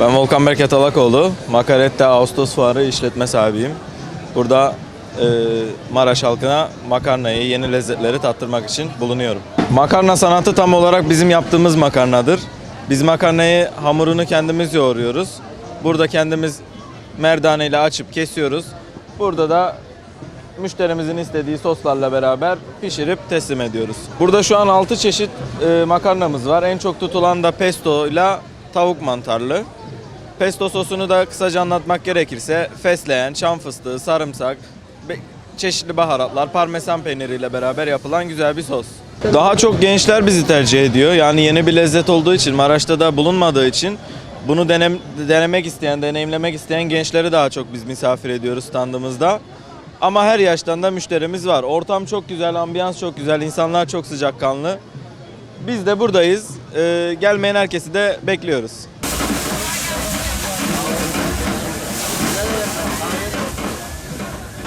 Ben Volkan Berket Alakoğlu. Makarette Ağustos Fuarı işletme sahibiyim. Burada e, Maraş halkına makarnayı, yeni lezzetleri tattırmak için bulunuyorum. Makarna sanatı tam olarak bizim yaptığımız makarnadır. Biz makarnayı hamurunu kendimiz yoğuruyoruz. Burada kendimiz merdane ile açıp kesiyoruz. Burada da müşterimizin istediği soslarla beraber pişirip teslim ediyoruz. Burada şu an 6 çeşit e, makarnamız var. En çok tutulan da pesto ile tavuk mantarlı. Pesto sosunu da kısaca anlatmak gerekirse fesleğen, çam fıstığı, sarımsak, çeşitli baharatlar, parmesan peyniriyle beraber yapılan güzel bir sos. Daha çok gençler bizi tercih ediyor. Yani yeni bir lezzet olduğu için, Maraş'ta da bulunmadığı için bunu denem, denemek isteyen, deneyimlemek isteyen gençleri daha çok biz misafir ediyoruz standımızda. Ama her yaştan da müşterimiz var. Ortam çok güzel, ambiyans çok güzel, insanlar çok sıcakkanlı. Biz de buradayız. Ee, gelmeyen herkesi de bekliyoruz.